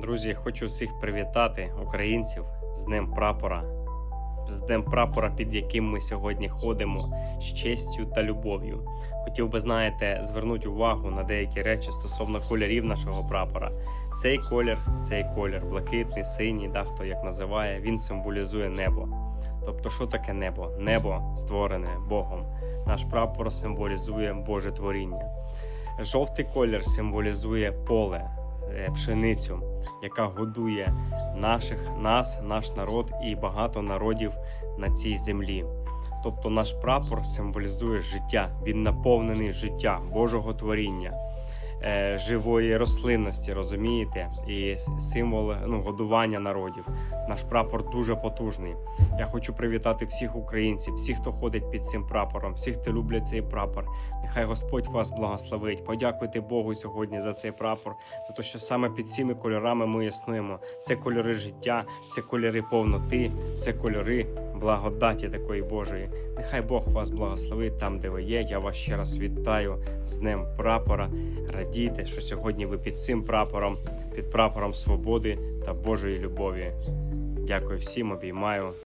Друзі, хочу всіх привітати українців з Днем Прапора, з Днем Прапора, під яким ми сьогодні ходимо з честю та любов'ю. Хотів би, знаєте, звернути увагу на деякі речі стосовно кольорів нашого прапора. Цей колір, цей колір, блакитний, синій, да, хто як називає, він символізує небо. Тобто, що таке небо? Небо створене Богом. Наш прапор символізує Боже творіння. Жовтий колір символізує поле, е, пшеницю, яка годує наших, нас, наш народ і багато народів на цій землі. Тобто наш прапор символізує життя, він наповнений життя, Божого творіння, е, живої рослинності, розумієте? І символ ну, годування народів. Наш прапор дуже потужний. Я хочу привітати всіх українців, всіх, хто ходить під цим прапором, всіх, хто люблять цей прапор. Нехай Господь вас благословить. Подякуйте Богу сьогодні за цей прапор, за те, що саме під цими кольорами ми існуємо. Це кольори життя, це кольори повноти, це кольори благодаті такої Божої. Нехай Бог вас благословить там, де ви є. Я вас ще раз вітаю з Днем прапора. Радійте, що сьогодні ви під цим прапором, під прапором свободи та Божої любові. Дякую всім, обіймаю.